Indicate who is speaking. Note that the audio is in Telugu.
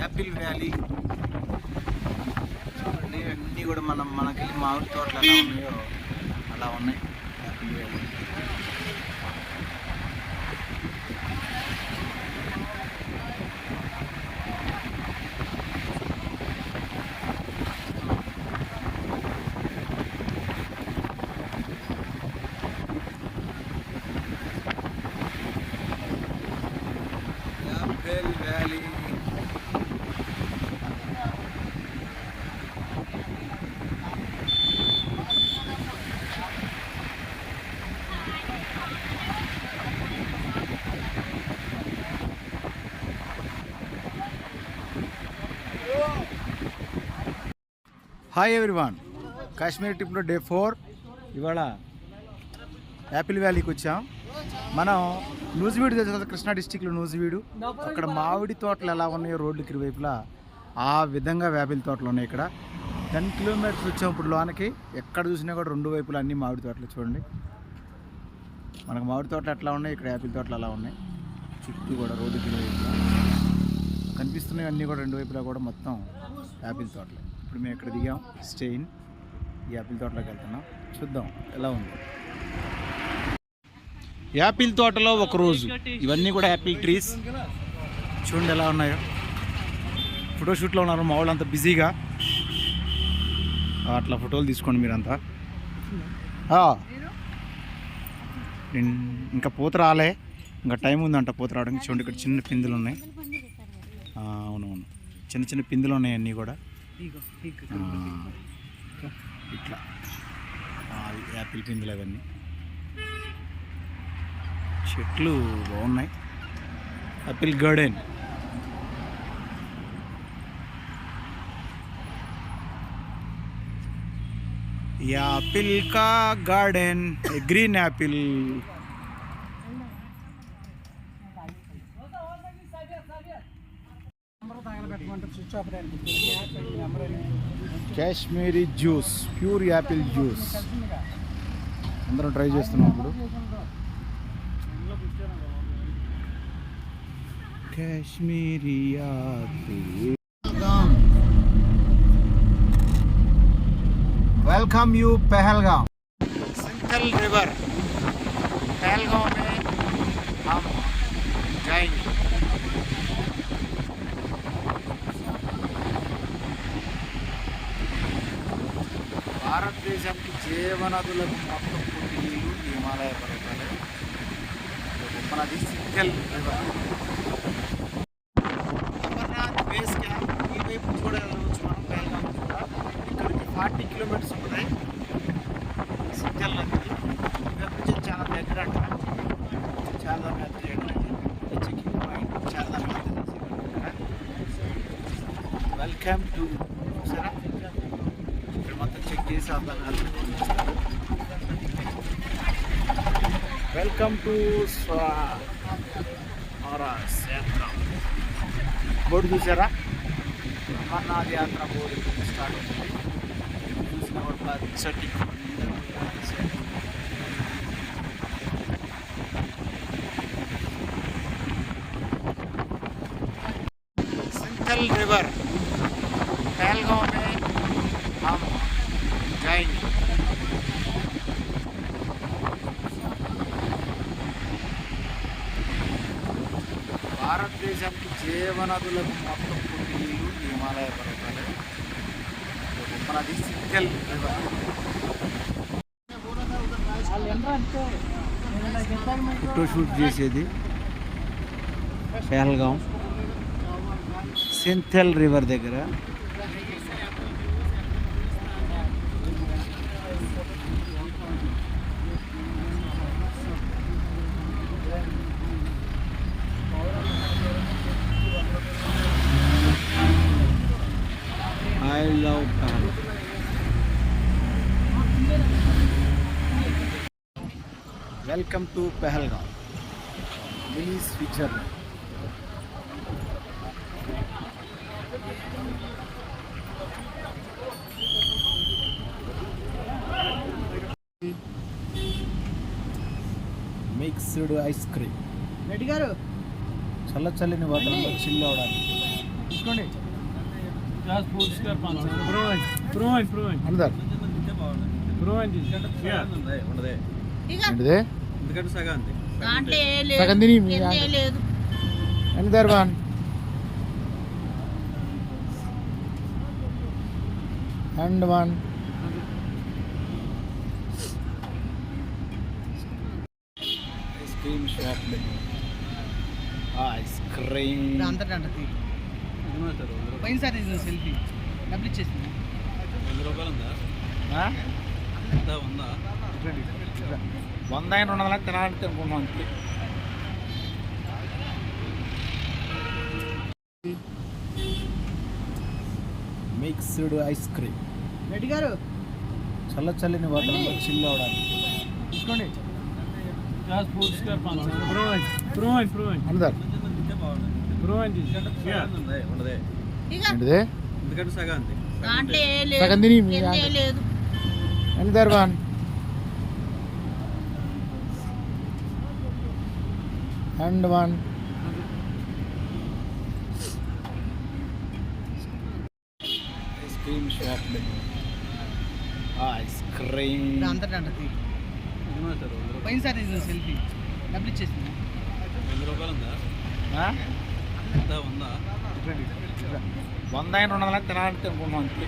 Speaker 1: Apple valley. చూడండి అన్నీ కూడా మనం మనకి మామిడి తోటలు ఎలా ఉన్నాయో అలా ఉన్నాయి. Apple Valley Apple Valley hi everyone Kashmir ట్రిప్లో డే ఫోర్ ఇవాళ యాపిల్ వ్యాలీకి వచ్చాం. మనం నూజివీడు తెలుసు కృష్ణా డిస్టిక్లో నూజివీడు అక్కడ మామిడి తోటలు ఎలా ఉన్నాయో రోడ్లు ఇరువైపులా ఆ విధంగా యాపిల్ తోటలు ఉన్నాయి ఇక్కడ. టెన్ కిలోమీటర్స్ వచ్చేప్పుడు లోనకి ఎక్కడ చూసినా కూడా రెండు వైపులా అన్ని మామిడి తోటలు చూడండి. మనకు మామిడి తోటలు ఎట్లా ఉన్నాయి ఇక్కడ యాపిల్ తోటలు అలా ఉన్నాయి చుట్టూ కూడా రోడ్డుకి ఇరువైపులా కనిపిస్తున్నాయి అన్నీ కూడా రెండు వైపులా కూడా మొత్తం యాపిల్ తోటలే. ఇప్పుడు మేము ఇక్కడ దిగాం స్టెయిన్ ఈ యాపిల్ తోటలోకి వెళ్తున్నాం. చూద్దాం ఎలా ఉంది. యాపిల్ తోటలో ఒక రోజు. ఇవన్నీ కూడా యాపిల్ ట్రీస్ చూడండి ఎలా ఉన్నాయో. ఫోటోషూట్లో ఉన్నారు మా వాళ్ళు అంతా బిజీగా. అట్లా ఫోటోలు తీసుకోండి మీరంతా. ఇంకా పూత రాలే. ఇంకా టైం ఉందంట పూత రావడానికి. చూడండి ఇక్కడ చిన్న పిందులు ఉన్నాయి. అవునవును. చిన్న చిన్న పిందులు ఉన్నాయి అన్నీ కూడా. ఇట్లా. యాపిల్ పిందులు అవన్నీ. చెట్లు బాగున్నాయి. Apple garden. యాపిల్ కా garden green apple. Kashmiri juice pure apple juice. అందరం ట్రై చేస్తున్నాం ఇప్పుడు. Kashmiri apple welcome you Pahalgam Sinthal river Pahalgam में हम जाएंगे భారతదేశానికి జీవనదులకు మొత్తం పుట్టినీళ్ళు ఈ హిమాలయ పర్వతాలే గొప్ప నది సింథల్ river Welcome to Serap. Firmanın çektiği sağdan Welcome to Swa Ora Serap. Bordu Serap. Amarnath Yatra board start అవుతుంది చూసిన ఒక చెట్టు Central River पहलगांव में हम जाएंगे భారతదేశానికి జీవనదులకు మొత్తం పుట్టినీళ్ళు ఈ హిమాలయ పర్వతాలే గొప్ప నది సింథల్ రివర్ ఫోటో షూట్ చేసేది పహల్గాం సింథల్ రివర్ దగ్గర Pahalgam welcome to Pahalgam mini Switzerland mixed ice cream
Speaker 2: Reddy garu.
Speaker 1: చల్ల చల్లని వాతావరణంలో చిల్ అవడానికి తీసుకోండి.
Speaker 2: Just food square punch. Provide, provide, provide,
Speaker 1: అందరు
Speaker 2: provide. This. Yeah.
Speaker 1: ఏంటిదే
Speaker 3: ఎందుకంటే సగం అంతే
Speaker 4: దాంట్లో ఏ లేదు
Speaker 1: సగం తిని మీ
Speaker 4: కింద ఏ లేదు
Speaker 1: ఎంత Durban and one ice cream shop ice cream
Speaker 4: అంతటా పోయినసారి సెల్ఫీ. డబ్బులు ఇచ్చేసింది.
Speaker 3: వంద రూపాయలు ఉందా? ఎంత ఉందా
Speaker 1: వంద? అయిన రెండు వందల తినాలని తినుకున్నాం అంతే. Mixed ice cream.
Speaker 4: రెడ్డి గారు.
Speaker 1: చల్ల చల్లని వాతావరణంలో చిల్ అవడానికి. తీసుకోండి. ఏంటిదే?
Speaker 3: సగం
Speaker 1: తిని ఎంత Durban? And one. Ice cream shop ice cream.
Speaker 4: అంతటా పోయినసారి సెల్ఫీ. డబ్బులు ఇచ్చేసింది.
Speaker 3: వంద రూపాయలు ఉందా? ఎంత
Speaker 1: వంద అయిన రెండు వందల తినాలంటే అనుకున్నాం అంతే.